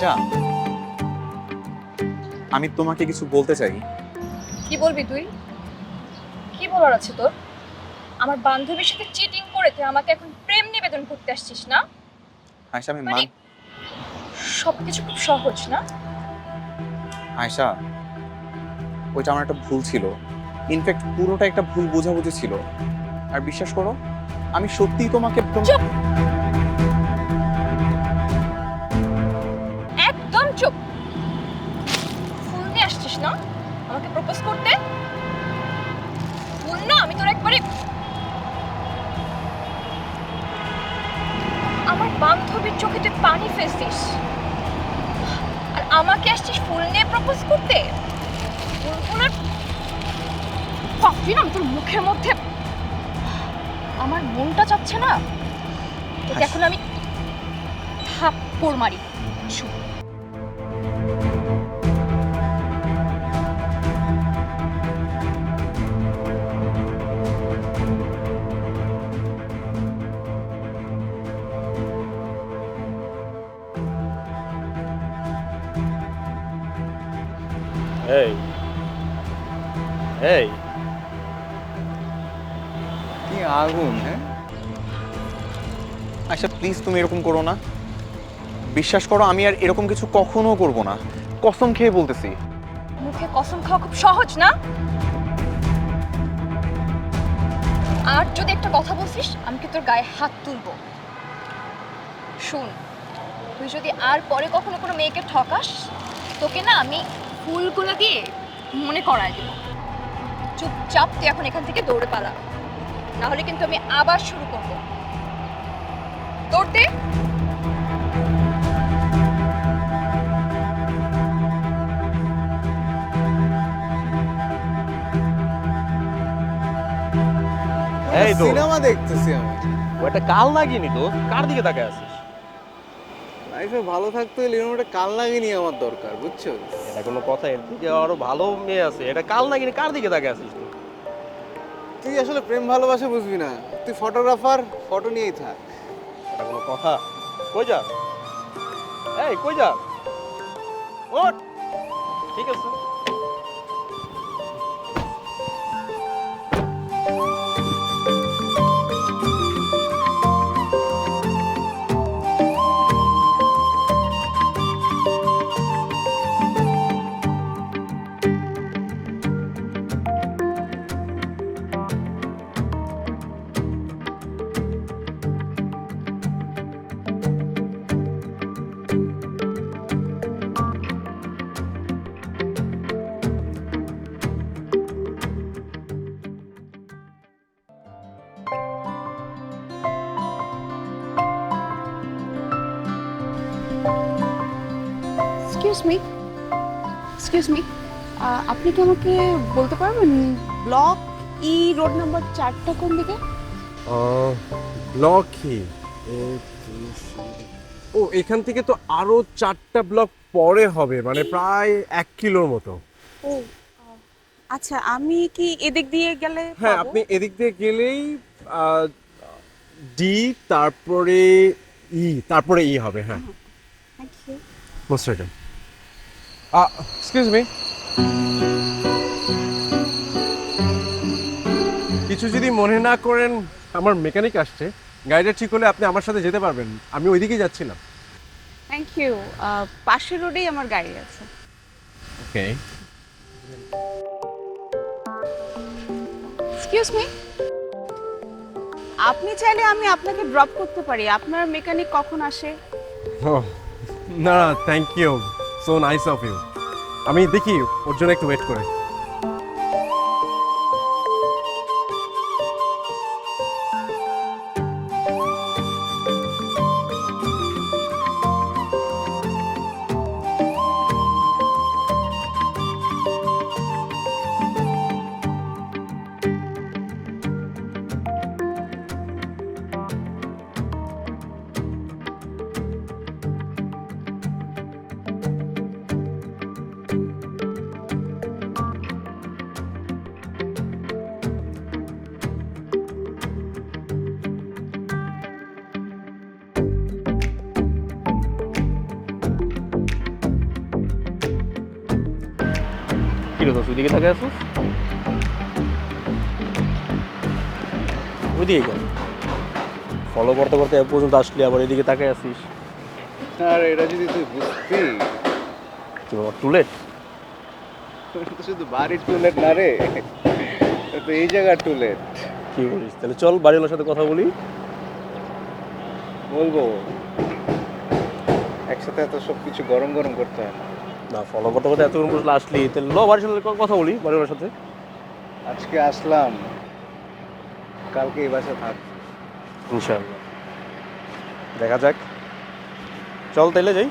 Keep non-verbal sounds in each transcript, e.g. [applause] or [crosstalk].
আয়শা আমি তোমাকে কিছু বলতে চাই। কি বলবি তুই? কি বলার আছে তোর? আমার বান্ধবীর সাথে চিটিং করে তুই আমাকে এখন প্রেম নিবেদন করতে আসছিস না? আয়শা আমি মানে মান সবকিছু খুব সহজ না? আয়শা ওইটা আমার একটা ভুল ছিল। ইনফ্যাক্ট পুরোটা একটা ভুল বোঝাবুঝি ছিল। আর বিশ্বাস করো আমি সত্যিই তোমাকে তোম- চুপ! চুপ। ফুল নিয়ে আসছিস না? আমাকে প্রপোজ করতে? ফুল না আমি তোর একবারে আমার বান্ধবীর চোখে তুই পানি ফেলছিস। আর আমাকে আসছিস ফুল নিয়ে প্রপোজ করতে? পাপড়ি না তোর মুখের মধ্যে। আমার মনটা চাচ্ছে না। তোকে এখন আমি থাপ্পড় মারি। ছু। প্লিজ তুমি এরকম করো না। বিশ্বাস করো, আমি আর এরকম কিছু কখনো করব না। কসম খেয়ে বলতেছি। মুখে কসম খাওয়া খুব সহজ, না? আর যদি একটা কথা বলছিস, আমি কি তোর গায়ে হাত তুলবো? শুন, তুই যদি আর পরে কখনো কোনো মেয়েকে ঠকাস, তোকে না আমি ফুলগুলো দিয়ে মনে করায় দেব। চুপচাপ তুই এখন এখান থেকে দৌড়ে পালা। না হলে কিন্তু আমি আবার শুরু করব। দৌড়তে। এই তো সিনেমা দেখতেছি আমি। ও একটা কাল লাগিনি তো। কার দিকে তাকায় আছিস? লাইফে ভালো থাকতে হলে এরকম একটা কাল লাগেনি আমার দরকার বুঝছ? এটা কোনো কথা এর দিকে আরও ভালো মেয়ে আছে। এটা কাল লাগিনি কার দিকে তাকায় আছিস তুই? তুই আসলে প্রেম ভালোবাসা বুঝবি না। তুই ফটোগ্রাফার ফটো নিয়েই থাক। কথা। কই যা? এই কই যা? ওঠ। ঠিক আছে। এক্সকিউজ মি আপনি কি আমাকে বলতে পারবেন ব্লক ই রোড নাম্বার চারটা কোন দিকে? ব্লক ই ও এখান থেকে তো আরও চারটা ব্লক পরে হবে মানে প্রায় এক কিলোর মতো। ও আচ্ছা আমি কি এদিক দিয়ে গেলে হ্যাঁ আপনি এদিক দিয়ে গেলেই ডি তারপরে ই তারপরে ই হবে হ্যাঁ. মোস্ট ওয়েলকাম এক্সকিউজ মি কিছু যদি মনে না করেন আমার মেকানিক আসছে। গাড়িটা ঠিক হলে আপনি আমার সাথে যেতে পারবেন। আমি ওইদিকেই যাচ্ছিলাম। থ্যাংক ইউ পাশের রোডেই আমার গাড়ি আছে। ওকে এক্সকিউজ মি আপনি চাইলে আমি আপনাকে ড্রপ করতে পারি। আপনার মেকানিক কখন আসে? [laughs] না thank you so nice of you আমি দেখি ওর জন্য একটু ওয়েট করে। দোষ ওইদিকে থাকে আসুস। ওইদিকে কেন? ফলো করতে করতে এ পর্যন্ত আসলি আবার এদিকে তাকাই আসিস। আর এটা যদি তুই বুঝতি। কি বাবা টুলেট শুধু বাড়ির টুলেট না রে। তো এই জায়গার টুলেট কি বলিস? তাহলে চল বাড়িওয়ালার সাথে কথা বলি। বলব। একসাথে এত সব কিছু গরম গরম করতে হয় না। না ফলো করতে করতে এতক্ষণ পর্যন্ত আসলি তাহলে ল বাড়ির সাথে কথা বলি বাড়ির সাথে। আজকে আসলাম কালকে এই বাসা থাক। ইনশাআল্লাহ। দেখা যাক। চল তাইলে যাই।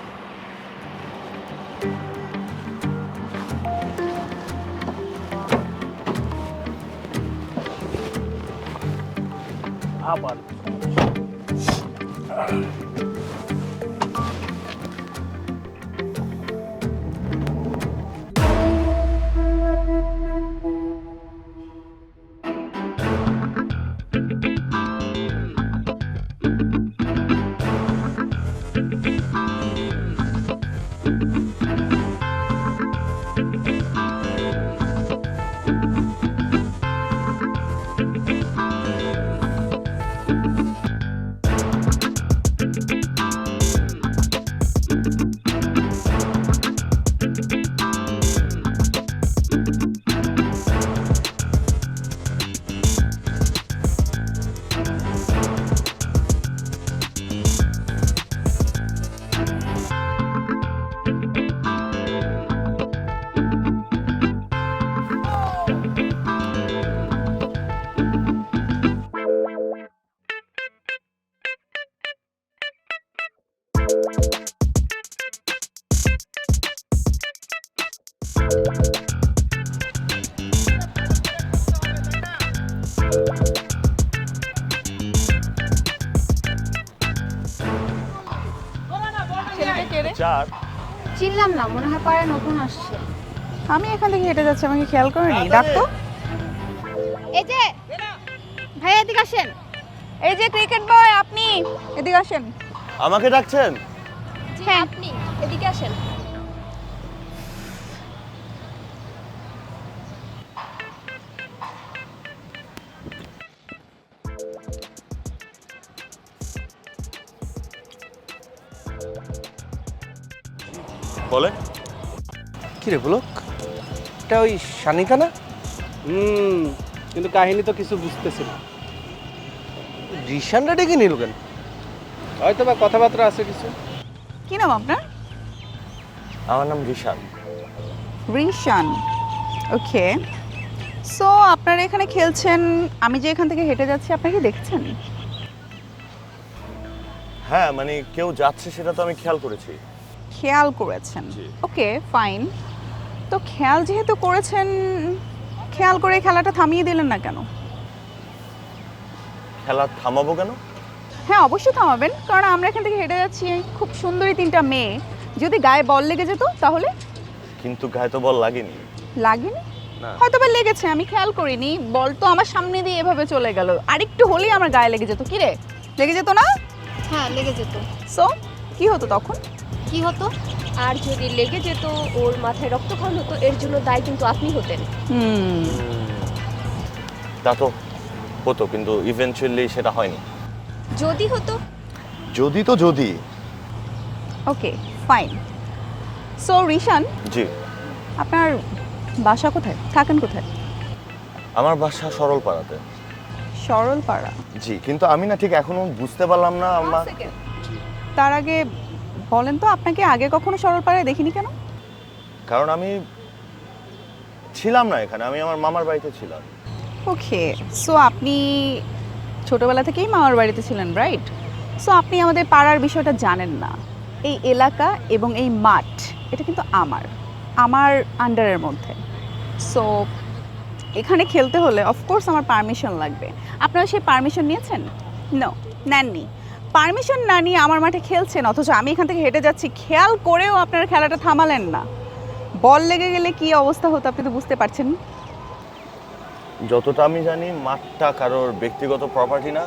মনে হয় পাড়ায় নতুন আসছে। আমি এখান থেকে হেঁটে যাচ্ছি আমাকে খেয়াল করেনি। ডাক তো এই যে ভাই এদিকে আসেন। এই যে ক্রিকেট বয় আপনি। এদিকে আসেন। আমাকে ডাকছেন? হ্যাঁ আপনি। এদিকে আসেন। বলে? কি রে বলো এটা ওই শানিকা না? হুম কিন্তু কাহিনী তো কিছু বুঝতেছি না। রিশানটা ডেকে নিল কেন? হয়তো বা কথাবার্তা আছে কিছু। কি নাম আপনার? আমার নাম রিশান। রিশান ওকে। সো আপনারা এখানে খেলছেন আমি যে এখান থেকে হেঁটে যাচ্ছি আপনারা কি দেখছেন? হ্যাঁ মানে কেউ যাচ্ছে সেটা তো আমি খেয়াল করেছি। খেয়াল করেছেন। Okay fine. তো খেয়াল যেহেতু করেছেন খেয়াল করে খেলাটা থামিয়ে দিলেন না কেন? খেলা থামাবো কেন? হ্যাঁ অবশ্যই থামাবেন। কারণ আমরা এখান থেকে হেঁটে যাচ্ছি খুব সুন্দরী তিনটা মেয়ে। যদি গায়ে বল লেগে যেত তাহলে? কিন্তু গায়ে তো বল লাগেনি। লাগেনি? হয়তো বা লেগেছে আমি খেয়াল করিনি। বল তো আমার সামনে দিয়ে এভাবে চলে গেল। আরেকটু হলেই আমার গায়ে লেগে যেত। কি রে? লেগে যেত না? হ্যাঁ লেগে যেত। সো কি হতো তখন? কি হতো? আর যদি লেগে যেত ওর মাথায় রক্তক্ষরণ হতো এর জন্য দায় কিন্তু আপনি হতেন। হুম। তা তো হতো কিন্তু ইভেনচুয়ালি সেটা হয়নি। যদি হতো? যদি তো যদি। Okay fine so Rishan ji. আপনার বাসা কোথায়? থাকেন কোথায়? আমার বাসা সরলপাড়াতে। সরলপাড়া? জি কিন্তু আমি না ঠিক এখনও বুঝতে পারলাম না আমার তার আগে বলেন তো আপনাকে আগে কখনো সরলপাড়ায় দেখিনি কেন? কারণ আমি ছিলাম না এখানে আমি আমার মামার বাড়িতে ছিলাম। ওকে সো আপনি ছোটবেলা থেকেই মামার বাড়িতে ছিলেন রাইট সো আপনি আমাদের পাড়ার বিষয়টা জানেন না। এই এলাকা এবং এই মাঠ এটা কিন্তু আমার আমার আন্ডারের মধ্যে। সো এখানে খেলতে হলে অফকোর্স আমার পারমিশন লাগবে। আপনারা সেই পারমিশন নিয়েছেন? নো নেননি। পারমিশন না নিয়ে আমার মাঠে খেলছেন অথচ আমি এখান থেকে হেঁটে যাচ্ছি খেয়াল করেও আপনারা খেলাটা থামালেন না। বল লেগে গেলে কি অবস্থা হতো আপনি তো বুঝতে পারছেন? যতটা আমি জানি মাঠটা কারোর ব্যক্তিগত প্রপার্টি না।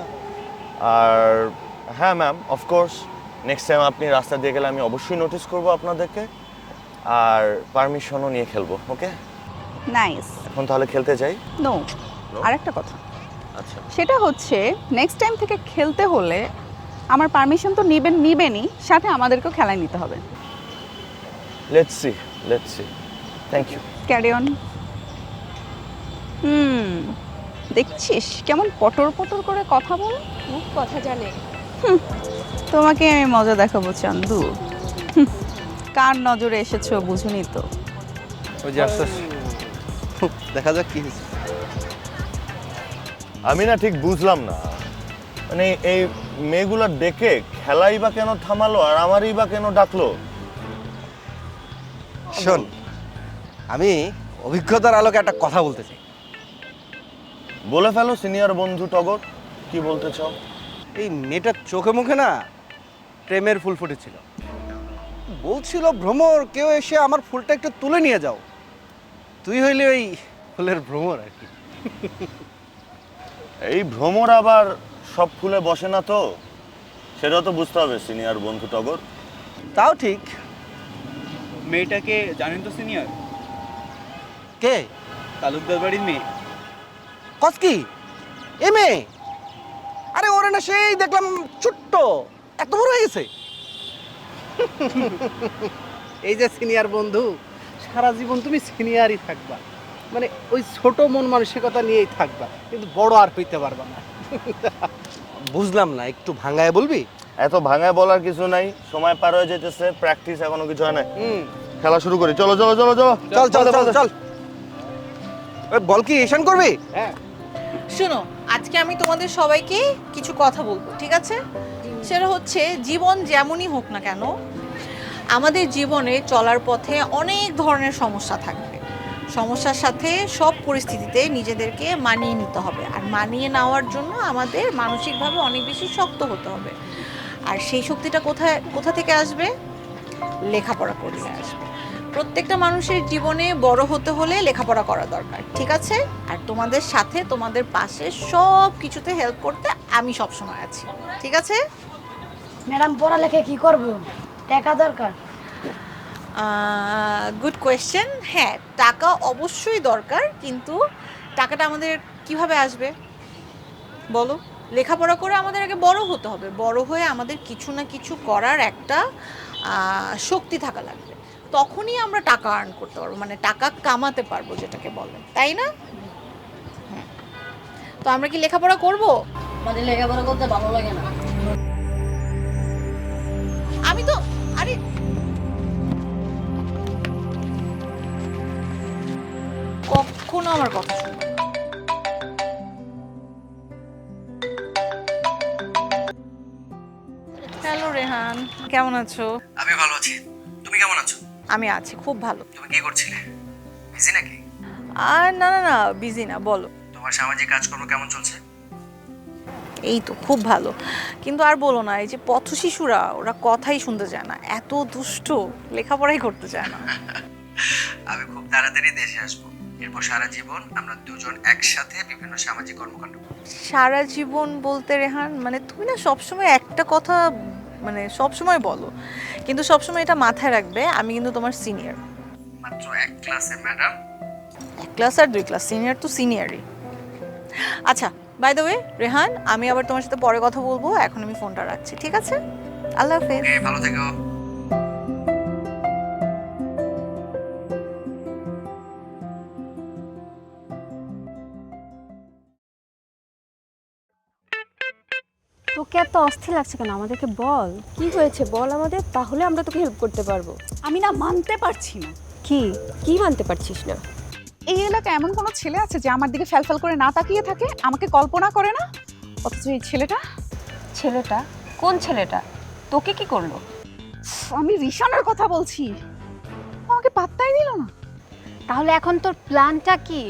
আর হ্যাঁ ম্যাম অফকোর্স নেক্সট টাইম আপনি রাস্তা দিয়ে গেলে আমি অবশ্যই নোটিস করব আপনাদেরকে। আর পারমিশনও নিয়ে খেলব ওকে নাইস এখন তাহলে খেলতে যাই? নো? আরেকটা কথা। আচ্ছা। সেটা হচ্ছে নেক্সট টাইম থেকে খেলতে হলে আমার পারমিশন তো নেবেন নিবেনই সাথে আমাদেরকেও খেলায় নিতে হবে। Let's see let's see thank you carry on hmm দেখছিস কেমন পটর পটর করে কথা বল। খুব কথা জানে। তোমাকে আমি মজা দেখাবো চান্দু। কার নজরে এসেছ বুঝুনি তো। ওই যে দেখা যাক কি হয়েছে। আমি না ঠিক বুঝলাম না। মানে এই মেয়েগুলো ডেকে খেলাই বা কেন থামালো আর আমারই বা কেন ডাকলো? শোন আমি অভিজ্ঞতার আলোকে একটা কথা বলতে চাই। বলে ফেলো সিনিয়র বন্ধু টগর কি বলতে চাও? এই মেয়েটার চোখে মুখে না প্রেমের ফুল ফুটেছিল। বলছিল ভ্রমর কেউ এসে আমার ফুলটা একটু তুলে নিয়ে যাও। তুই হইলে ওই ফুলের ভ্রমর আর কি। এই ভ্রমর আবার সব ফুলে বসে না তো? সেটাও তো বুঝতে হবে সিনিয়র বন্ধু টগর। তাও ঠিক। মেয়েটাকে জানেন তো সিনিয়র? কে? তালুকদার বাড়ির মেয়ে। কস কি? এ মেয়ে? আরে ওরে না সেই দেখলাম ছোট্ট। এত বড় হয়ে গেছে। এই যে সিনিয়র বন্ধু সারা জীবন তুমি সিনিয়রই থাকবা। মানে ওই ছোট মন মানসিকতা নিয়েই থাকবা কিন্তু বড় আর হইতে পারবা না। বুঝলাম না একটু ভাঙায় বলবি? এত ভাঙায় বলার কিছু নাই সময় পার হয়ে যেতেছে প্র্যাকটিস এখনও কিছু হয় না হুম। খেলা শুরু করি চলো চলো চলো চলো। চল চল চল চল বল কি ঈশান করবি? শোনো আজকে আমি তোমাদের সবাইকে কিছু কথা বলব ঠিক আছে? সেটা হচ্ছে জীবন যেমনই হোক না কেন আমাদের জীবনে চলার পথে অনেক ধরনের সমস্যা থাকবে সমস্যার সাথে সব পরিস্থিতিতে নিজেদেরকে মানিয়ে নিতে হবে। আর মানিয়ে নেওয়ার জন্য আমাদের মানসিকভাবে অনেক বেশি শক্ত হতে হবে। আর সেই শক্তিটা কোথায়, কোথা থেকে আসবে? লেখাপড়া করলে আসবে। প্রত্যেকটা মানুষের জীবনে বড় হতে হলে লেখাপড়া করা দরকার, ঠিক আছে? আর তোমাদের সাথে, তোমাদের পাশে সব কিছুতে হেল্প করতে আমি সব সময় আছি, ঠিক আছে? ম্যাডাম, পড়ালেখা কি করব? টাকা দরকার। গুড কোয়েশ্চেন হ্যাঁ টাকা অবশ্যই দরকার, কিন্তু টাকাটা আমাদের কীভাবে আসবে? বলো। লেখাপড়া করে আমাদের আগে বড় হতে হবে। বড় হয়ে আমাদের কিছু না কিছু করার একটা শক্তি থাকা লাগবে। তখনই আমরা টাকা আর্ন করতে পারব মানে টাকা কামাতে পারব যেটাকে বলে। তাই না? হুম। তো আমরা কি লেখাপড়া করব? আমাদের লেখাপড়া করতে ভালো লাগে না। আমার কথা শুনবে। হ্যালো রেহান কেমন আছো? আমি ভালো আছি। তুমি কেমন আছো? আমি আছি খুব ভালো। তুমি কি করছিলে? বিজি নাকি? আর না না না বিজি না বলো। তোমার সামাজিক কাজকর্ম কেমন চলছে? এই তো খুব ভালো। কিন্তু আর বলো না এই যে পথ শিশুরা ওরা কথাই শুনতে চায় না। এত দুষ্ট লেখাপড়াই করতে চায় না। [laughs] আমি খুব তাড়াতাড়ি দেশে আসব। এরপর সারা জীবন আমরা দুজন একসাথে বিভিন্ন সামাজিক কর্মকাণ্ড সারা জীবন বলতে রেহান মানে তুমি না সবসময় একটা কথা মানে সবসময় বলো। কিন্তু সবসময় এটা মাথায় রাখবে আমি কিন্তু তোমার সিনিয়র মাত্র এক ক্লাসে ম্যাডাম। এক ক্লাস আর দুই ক্লাস সিনিয়র তো সিনিয়রই আচ্ছা বাই দ্য ওয়ে রেহান আমি আবার তোমার সাথে পরে কথা বলব এখন আমি ফোনটা রাখছি ঠিক আছে? আল্লাহ হাফেজ। ভালো থেকো। তোকে এত অস্থির লাগছে কেন? আমাদেরকে বল। কি হয়েছে? বল আমাদের তাহলে আমরা তোকে হেল্প করতে পারব। আমি না মানতে পারছি না। কি? কি মানতে পারছিস না? এই এলাকায় এমন কোনো ছেলে আছে যে আমার দিকে ফ্যালফ্যাল করে না তাকিয়ে থাকে? আমাকে কল্পনা করে না? অথচ এই ছেলেটা? ছেলেটা? কোন ছেলেটা? তোকে কি করল? আমি রিশানের কথা বলছি। আমাকে পাত্তাই দিল না। তাহলে এখন তোর প্ল্যানটা কি?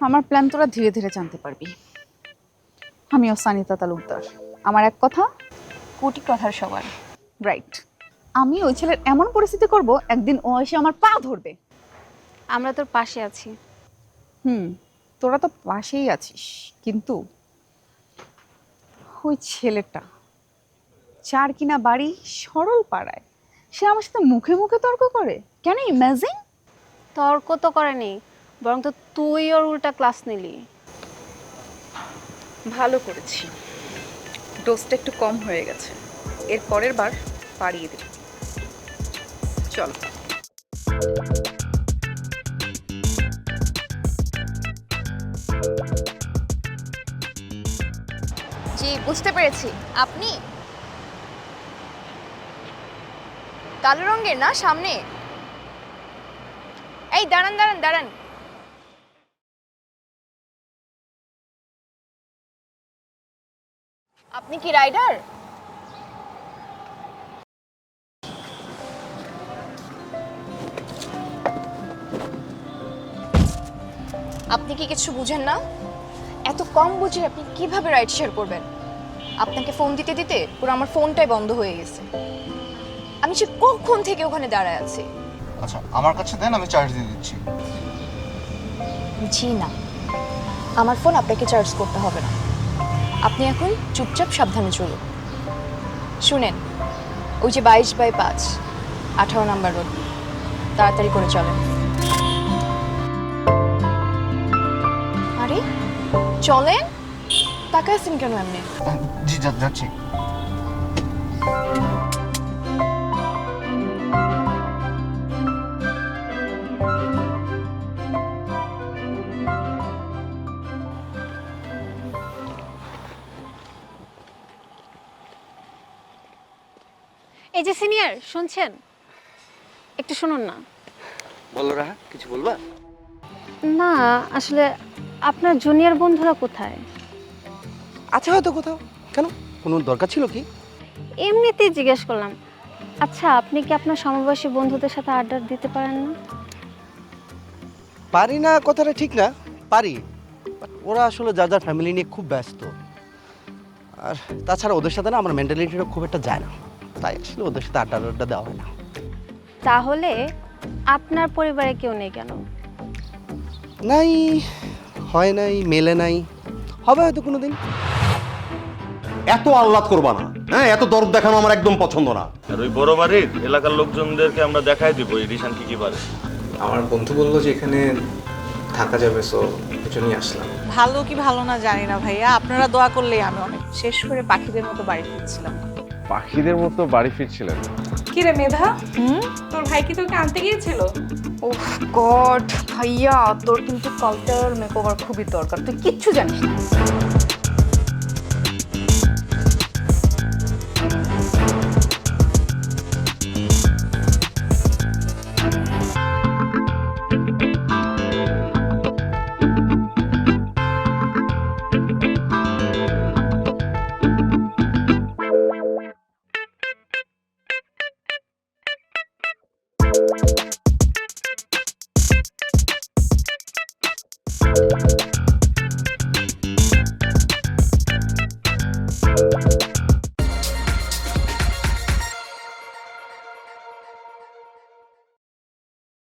আমার প্ল্যান তোরা ধীরে ধীরে জানতে পারবি। আমিও সানিতা তালুকদার আমার এক কথা কোটি কথার সবার রাইট আমি ওই ছেলের এমন পরিস্থিতি করব একদিন ও এসে আমার পা ধরবে। আমরা তোর পাশে আছি। হুম তোরা তো পাশেই আছিস কিন্তু ওই ছেলেটা চার কিনা বাড়ি সরল পাড়ায় সে আমার সাথে মুখে মুখে তর্ক করে? কেন ইম্যাজিন তর্ক তো করেনি বরং তো তুই ওর উল্টা ক্লাস নিলি। ভালো করেছি। ডোজটা একটু কম হয়ে গেছে। এর পরের বার বাড়িয়ে দেব চল। জি, বুঝতে পেরেছি। আপনি? কালো রঙের না সামনে? এই, দাঁড়ান দাঁড়ান দাঁড়ান। আপনি কি রাইডার? আপনি কি কিছু বুঝেন না? এত কম বুঝে আপনি কীভাবে রাইড শেয়ার করবেন? আপনাকে ফোন দিতে দিতে পুরো আমার ফোনটাই বন্ধ হয়ে গেছে। আমি সে কখন থেকে ওখানে দাঁড়ায় আছি? আচ্ছা আমার কাছে দেন আমি চার্জ দিয়ে দিচ্ছি। জি না। আমার ফোন আপনাকে চার্জ করতে হবে না। আপনি এখন চুপচাপ সাবধানে চলুন। শুনেন, ওই যে বাইশ বাই পাঁচ, আঠারো নাম্বার রোড, তাড়াতাড়ি করে চলেন। আরে, চলেন? তাকায় আছেন কেন এমনি? জি যাচ্ছি। এই যে সিনিয়র শুনছেন? একটু শুনুন না। বলো রাহা কিছু বলবা? না আসলে আপনার জুনিয়র বন্ধুরা কোথায়? আছে হয়তো কোথাও। কেন? কোনো দরকার ছিল কি? এমনিতেই জিজ্ঞেস করলাম। আচ্ছা আপনি কি আপনার সমবয়সী বন্ধুদের সাথে আড্ডা দিতে পারেন না? পারি না কথাটা ঠিক না। পারি। ওরা আসলে যার যার ফ্যামিলি নিয়ে খুব ব্যস্ত। আর তাছাড়া ওদের সাথে না আমার মেন্টালিটিটা খুব একটা যায় না। তাই আসলে ওদের সাথে আড্ডা আড্ডা দেওয়া হয় না। তাহলে আপনার পরিবারে কেউ নেই কেন? নাই হয় নাই মেলে নাই হবে হয়তো কোনো দিন এত আহ্লাদ করবা না হ্যাঁ? এত দরদ দেখানো আমার একদম পছন্দ না। আর ওই বড় বাড়ির এলাকার লোকজনদেরকে আমরা দেখাই দিব এই রিশান কি কি পারে। আমার বন্ধু বলল যে এখানে থাকা যাবে সো এজন্যই আসলাম। ভালো কি ভালো না জানি না ভাইয়া আপনারা দোয়া করলেই আমি অনেক শেষ করে পাখিদের মতো বাড়ি ফিরছিলাম। পাখিদের মতো বাড়ি ফিরছিলেন। কি রে মেধা? তোর ভাই কি তোকে আনতে গিয়েছিল? ওহ গড ভাইয়া তোর কিন্তু কালচারাল মেকওভার খুবই দরকার। তুই কিচ্ছু জানিস না।